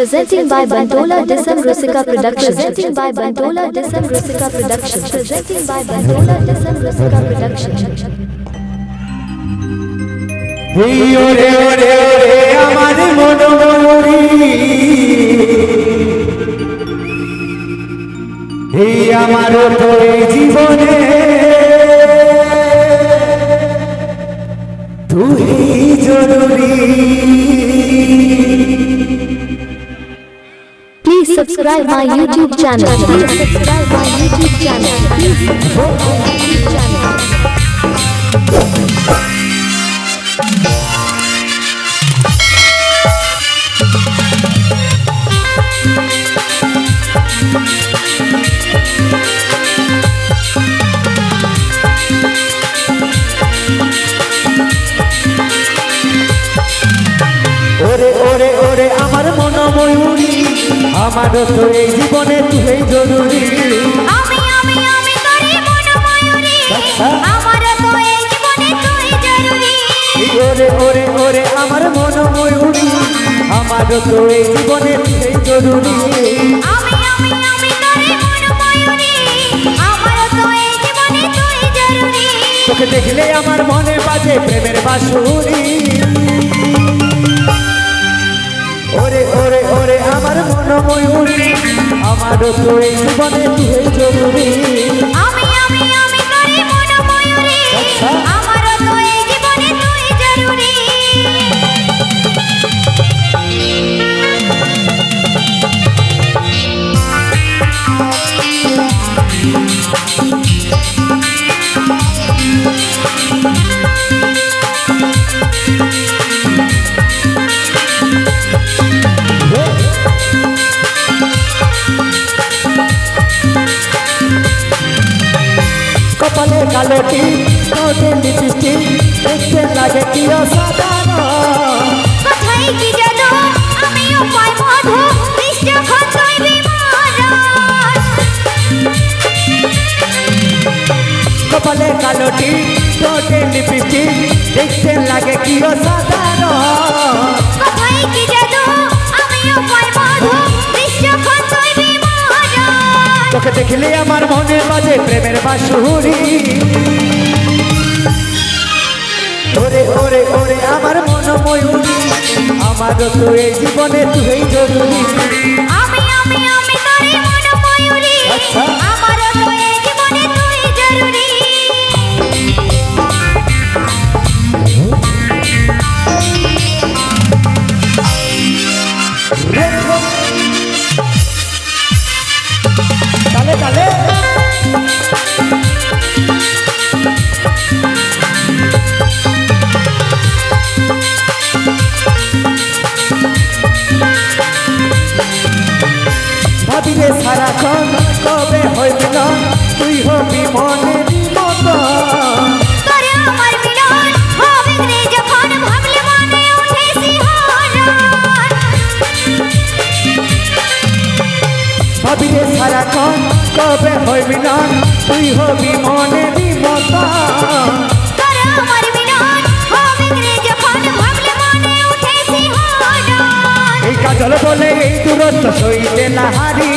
Presenting by Bantola Disam Rusika Production. Presenting by Bantola Disam Rusika Production. Presenting by Bantola Disam Rusika Production. এই ওরে ওরে ওরে আমার মন ময়ূরী এই আমার তো এই জীবনে তুই জরুরি subscribe my YouTube channel. Please subscribe my YouTube channel. Please subscribe my YouTube channel. আমার তো এই জীবনে তুই জরুরি। আমি আমি আমি করি আচ্ছা। আমার তো এই জীবনে তুই জরুরি। ওরে ওরে ওরে আমার মন ময়ূরী আমার তো এই জীবনে তুই জরুরি। আমি আমি আমি করি আমার তো এই জীবনে তুই জরুরি। তোকে দেখলে আমার মনে বাজে প্রেমের বাঁশুরি। ময়ূরী আমার তো এই জীবনে তুই জরুরি আমি আমি আমি করি মন ময়ূরী কপালে কালোটি ঠোঁটে লিপস্টিক দেখতে লাগে কি অসাধারণ। কোথায় কি জানো আমিও পাই মধু মিষ্ট খতই বিমরণ কপালে কালোটি ঠোঁটে লিপস্টিক দেখতে লাগে কি অসাধারণ। দেখলে আমার মনে বাজে প্রেমের বাসুরি। ওরে ওরে ওরে, আমার মন ময়ূরী আমার তো এই জীবনে তুই জরুরি। ভাবিলে সারাক্ষণ কবে হইবি না তুই হবি মনের মতো হবে রে সারাক্ষণ কবে হইবি না তুই হবি মনের মতো কাজল বলে এই দূরত্ব সইতে নাহারি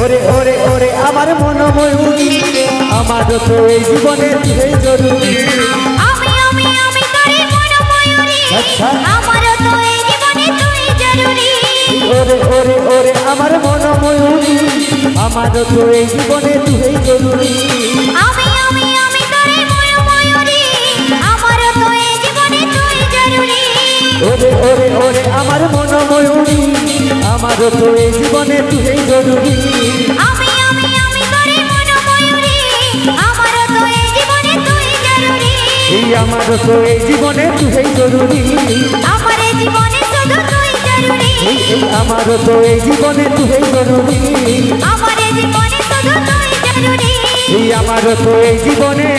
ওরে ওরে ওরে আমার মন ময়ূরী আমার তো এই জীবনে তুই জরুরি। আমি আমি আমি করি মন ময়ূরী আচ্ছা। আমার তো এই জীবনে তুই জরুরি। ওরে ওরে ওরে আমার মন ময়ূরী আমার তো এই জীবনে তুই জরুরি। আমি ওরে ওরে ওরে আমার মন ময়ূরী আমার তো এই জীবনে তুই জরুরি আমি আমি আমি করি মন ময়ূরী আমার তো এই জীবনে তুই জরুরি এই আমার তো এই জীবনে তুই জরুরি আমার জীবনে শুধু তুই জরুরি এই এই আমার তো এই জীবনে তুই জরুরি আমার জীবনে শুধু তুই জরুরি এই আমার তো এই জীবনে